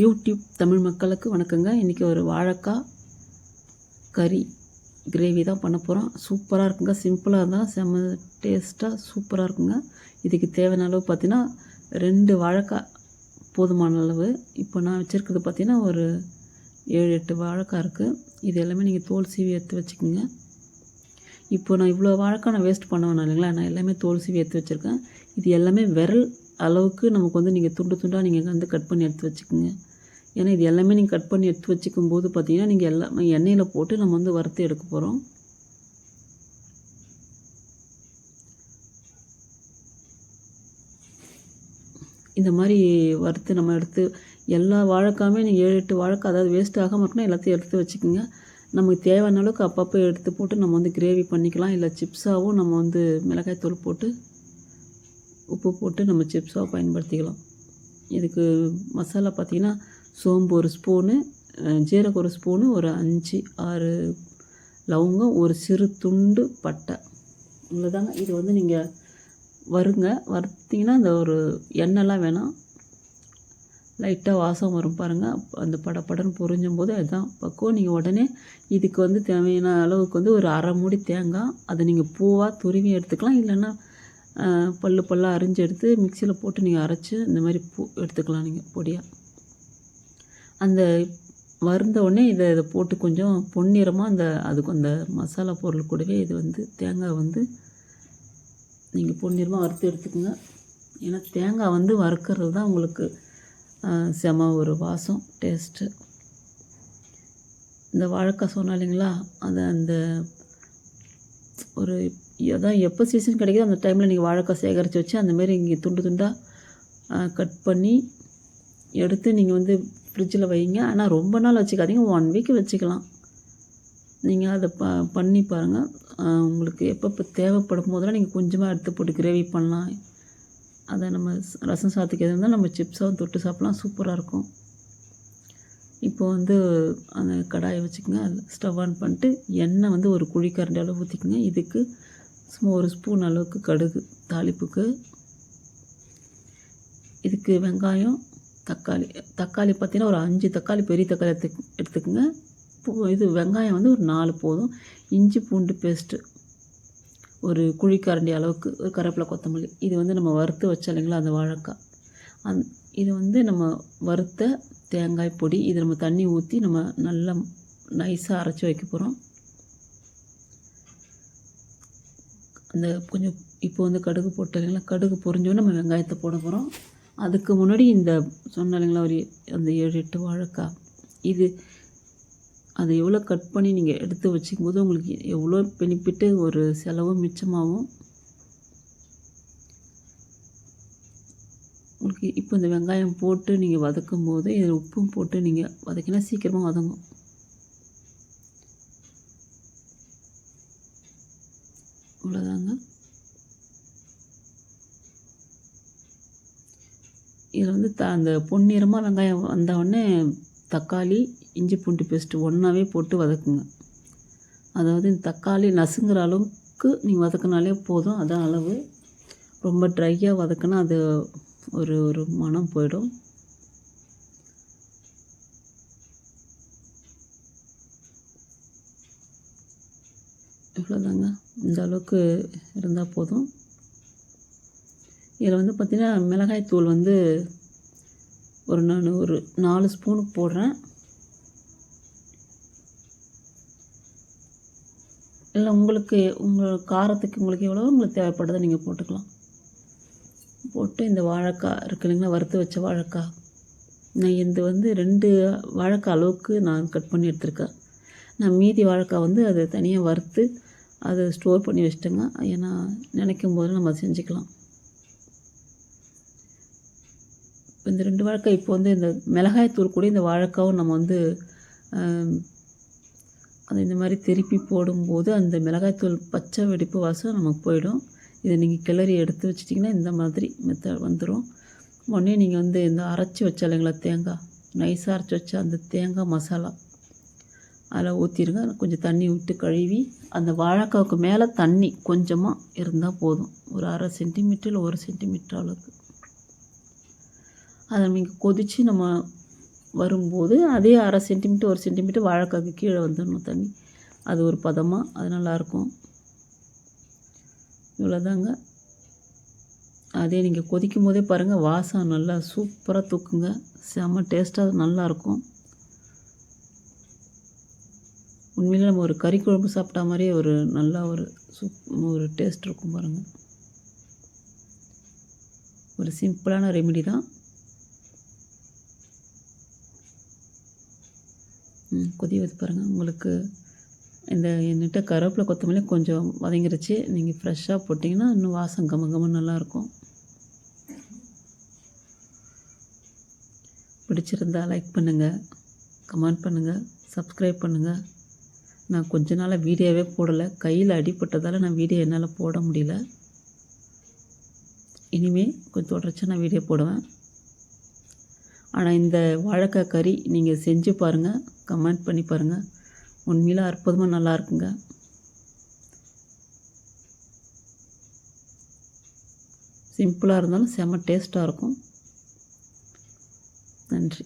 YouTube Tamil மக்களுக்கு வணக்கங்க. இன்றைக்கி ஒரு வாழைக்காய் கறி கிரேவி தான் பண்ண போகிறோம் சூப்பராக இருக்குங்க. சிம்பிளாக இருந்தாலும் செம்ம டேஸ்ட்டாக சூப்பராக இருக்குங்க. இதுக்கு தேவையான அளவு பார்த்தீங்கன்னா ரெண்டு வாழைக்காய் போதுமான அளவு. இப்போ நான் வச்சுருக்கிறது பார்த்தீங்கன்னா ஒரு ஏழு எட்டு வாழைக்காய் இருக்குது இது எல்லாமே நீங்கள் தோல் சீவி எடுத்து வச்சுக்கோங்க. இப்போ நான் இவ்வளோ வாழைக்காய் நான் வேஸ்ட் பண்ண வேணாம் இல்லைங்களா? நான் எல்லாமே தோல் சீவி எடுத்து வச்சுருக்கேன். இது எல்லாமே விரல் அளவுக்கு நமக்கு வந்து நீங்கள் துண்டு துண்டாக நீங்கள் வந்து கட் பண்ணி எடுத்து வச்சுக்கோங்க. ஏன்னா இது எல்லாமே நீங்கள் கட் பண்ணி எடுத்து வச்சுக்கும் போது பார்த்தீங்கன்னா நீங்கள் எல்லாம் எண்ணெயில் போட்டு நம்ம வந்து வறுத்து எடுக்க போகிறோம் இந்த மாதிரி வறுத்து நம்ம எடுத்து எல்லா வாழைக்காயுமே நீங்கள் ஏழு எட்டு வாழைக்காய் அதாவது வேஸ்ட் ஆகாமல் இருக்கணும் எல்லாத்தையும் எடுத்து வச்சுக்கோங்க. நமக்கு தேவையான அளவுக்கு அப்பப்போ எடுத்து போட்டு நம்ம வந்து கிரேவி பண்ணிக்கலாம். இல்லை சிப்ஸாகவும் நம்ம வந்து மிளகாய் தூள் போட்டு உப்பு போட்டு நம்ம சிப்ஸாக பயன்படுத்திக்கலாம். இதுக்கு மசாலா பார்த்திங்கன்னா சோம்பு ஒரு ஸ்பூனு ஜீரகம் ஒரு ஸ்பூனு ஒரு அஞ்சு ஆறு லவங்கம் ஒரு சிறு துண்டு பட்டை. இவ்வளோதாங்க இது வந்து நீங்கள் வருங்க வறுத்திங்கன்னா அந்த ஒரு எண்ணெய்லாம் வேணாம் லைட்டாக வாசம் வரும் பாருங்கள் அந்த படப்படன்னு பொரிஞ்சும் போது அதுதான் பக்குவம். நீங்கள் உடனே இதுக்கு வந்து தேவையான அளவுக்கு வந்து ஒரு அரை மூடி தேங்காய் அதை நீங்கள் பூவாக துருவி எடுத்துக்கலாம். இல்லைன்னா பல்லு பல்லாக அரிஞ்சு எடுத்து மிக்சியில் போட்டு நீங்கள் அரைச்சி இந்த மாதிரி பூ எடுத்துக்கலாம் நீங்கள் பொடியாக அந்த வறுந்த உடனே இதை இதை போட்டு கொஞ்சம் பொன்னிறமாக அந்த அதுக்கு அந்த மசாலா பொருள் கூடவே இது வந்து தேங்காய் வந்து நீங்கள் பொன்னிறமாக வறுத்து எடுத்துக்கோங்க. ஏன்னா தேங்காய் வந்து வறுக்கிறது தான் உங்களுக்கு செம ஒரு வாசம் டேஸ்ட்டு இந்த வாழைக்காய் சொன்னோம் இல்லைங்களா? அது அந்த ஒரு அதான் எப்போ சீசன் கிடைக்குதோ அந்த டைமில் நீங்கள் வாழைக்காய் சேகரித்து வச்சு அந்தமாரி இங்கே துண்டு துண்டாக கட் பண்ணி எடுத்து நீங்கள் வந்து ஃப்ரிட்ஜில் வைங்க. ஆனால் ரொம்ப நாள் வச்சுக்காதீங்க. ஒன் வீக் வச்சுக்கலாம். நீங்கள் அதை ப பண்ணி பாருங்கள் உங்களுக்கு எப்பப்போ தேவைப்படும் போதெல்லாம் நீங்கள் கொஞ்சமாக எடுத்து போட்டு கிரேவி பண்ணலாம். அதை நம்ம ரசம் சாத்துக்கு எது நம்ம சிப்ஸாகவும் தொட்டு சாப்பிட்லாம். சூப்பராக இருக்கும். இப்போ வந்து அந்த கடாயை வச்சுக்கோங்க. ஸ்டவ் ஆன் பண்ணிட்டு எண்ணெய் வந்து ஒரு குழிக்கரண்டி அளவு ஊற்றிக்கோங்க இதுக்கு ஒரு ஸ்பூன் அளவுக்கு கடுகு தாளிப்புக்கு. இதுக்கு வெங்காயம் தக்காளி. தக்காளி பார்த்திங்கன்னா ஒரு அஞ்சு தக்காளி பெரிய தக்காளி எடுத்து எடுத்துக்கோங்க. பூ- இது வெங்காயம் வந்து ஒரு நாலு போதும். இஞ்சி பூண்டு பேஸ்ட்டு ஒரு குழிக்கரண்டி அளவுக்கு ஒரு கருவேப்பிலை கொத்தமல்லி. இது வந்து நம்ம வறுத்து வச்சோம் இல்லைங்களா அந்த வாழைக்காய். அந் இது வந்து நம்ம வறுத்த தேங்காய் பொடி இது நம்ம தண்ணி ஊற்றி நம்ம நல்லா நைஸாக அரைச்சி வைக்க போகிறோம் அந்த கொஞ்சம் இப்போ வந்து கடுகு போட்டு இல்லைங்களா கடுகு பொரிஞ்சோன்னு நம்ம வெங்காயத்தை போட போகிறோம் அதுக்கு முன்னாடி இந்த சொன்ன இல்லைங்களா ஒரு அந்த ஏழு எட்டு வாழைக்காய். இது அதை எவ்வளோ கட் பண்ணி நீங்கள் எடுத்து வச்சுக்கும் போது உங்களுக்கு எவ்வளோ பெனிஃபிட்டு ஒரு செலவும் மிச்சமாகும். உங்களுக்கு இப்போ இந்த வெங்காயம் போட்டு நீங்கள் வதக்கும் போது இதில் உப்பும் போட்டு நீங்கள் வதக்கினா சீக்கிரமாக வதங்கும். இவ்வளோதாங்க இதில் வந்து த அந்த பொன்னிறமாக வெங்காயம் வந்தவுடனே தக்காளி இஞ்சி பூண்டு பேஸ்ட்டு ஒன்றாவே போட்டு வதக்குங்க. அதாவது இந்த தக்காளி நசுங்கிற அளவுக்கு நீங்கள் வதக்கினாலே போதும். அதான் அளவு. ரொம்ப ட்ரையாக வதக்குனா அது ஒரு ஒரு மனம் போயிடும். இவ்வளோதாங்க. இந்த அளவுக்கு இருந்தால் போதும். இதில் வந்து பார்த்திங்கன்னா மிளகாய் தூள் வந்து ஒரு நான் ஒரு நாலு ஸ்பூனுக்கு போடுறேன். இல்லை உங்களுக்கு உங்கள் காரத்துக்கு உங்களுக்கு எவ்வளோ உங்களுக்கு தேவைப்படுறதை நீங்கள் போட்டுக்கலாம். போட்டு இந்த வாழைக்காய் இருக்கு இல்லைங்களா வறுத்து வச்ச வாழைக்காய். நான் இது வந்து ரெண்டு வாழைக்காய் அளவுக்கு நான் கட் பண்ணி எடுத்திருக்கேன். நான் மீதி வாழைக்காய் வந்து அதை தனியாக வறுத்து அதை ஸ்டோர் பண்ணி வச்சிட்டேங்க. ஏன்னா நினைக்கும் போது நம்ம அதை செஞ்சுக்கலாம். இந்த ரெண்டு வாழைக்காய் இப்போ வந்து இந்த மிளகாய் தூள் கூட இந்த வாழைக்காவும் நம்ம வந்து அது இந்த மாதிரி திருப்பி போடும்போது அந்த மிளகாய்த்தூள் பச்சை வெடிப்பு வாசம் நமக்கு போயிடும். இதை நீங்கள் கிளறி எடுத்து வச்சிட்டிங்கன்னா இந்த மாதிரி மெத்த வந்துடும் உடனே நீங்கள் வந்து இந்த அரைச்சி வச்ச இல்லைங்களா தேங்காய்? நைஸாக அரைச்சி வச்சா அந்த தேங்காய் மசாலா. அதில் ஊற்றிடுங்க. கொஞ்சம் தண்ணி விட்டு கழுவி அந்த வாழைக்காவுக்கு மேலே தண்ணி கொஞ்சமாக இருந்தால் போதும். ஒரு அரை சென்டிமீட்டர் இல்லை ஒரு சென்டிமீட்டர் அளவுக்கு. அதை நீங்கள் கொதித்து நம்ம வரும்போது அதே அரை சென்டிமீட்டர் ஒரு சென்டிமீட்டர் வாழைக்காய்க்கு கீழே வந்துடணும் தண்ணி. அது ஒரு பதமாக அது நல்லாயிருக்கும். இவ்வளோதாங்க. அதே நீங்கள் கொதிக்கும் போதே பாருங்கள் வாசம் நல்லா சூப்பராக தூக்குங்க. செம்ம டேஸ்ட்டாக நல்லாயிருக்கும். உண்மையிலே நம்ம ஒரு கறி குழம்பு சாப்பிட்டா மாதிரியே ஒரு நல்ல ஒரு சூப் ஒரு டேஸ்ட் இருக்கும் பாருங்கள் ஒரு சிம்பிளான ரெமிடி தான். கொதி வந்து பாருங்கள் உங்களுக்கு இந்த என்கிட்ட கருவேப்பிலை கொத்தமல்லி கொஞ்சம் வதங்கிருச்சு. நீங்கள் ஃப்ரெஷ்ஷாக போட்டிங்கன்னா இன்னும் வாசம் கம கமன்னு நல்லாயிருக்கும் பிடிச்சிருந்தா லைக் பண்ணுங்கள் கமெண்ட் பண்ணுங்கள் சப்ஸ்கிரைப் பண்ணுங்கள் நான் கொஞ்ச நாளாக வீடியோவே போடலை. கையில் அடிப்பட்டதால் நான் வீடியோ என்னால் போட முடியல. இனிமேல் கொஞ்சம் தொடர்ச்சியாக நான் வீடியோ போடுவேன். ஆனால் இந்த வாழைக்காய் கறி நீங்கள் செஞ்சு பாருங்கள் கமெண்ட் பண்ணி பாருங்கள் உண்மையில் அற்புதமாக நல்லா இருக்குங்க. சிம்பிளாக இருந்தாலும் செம்ம டேஸ்ட்டாக இருக்கும். நன்றி.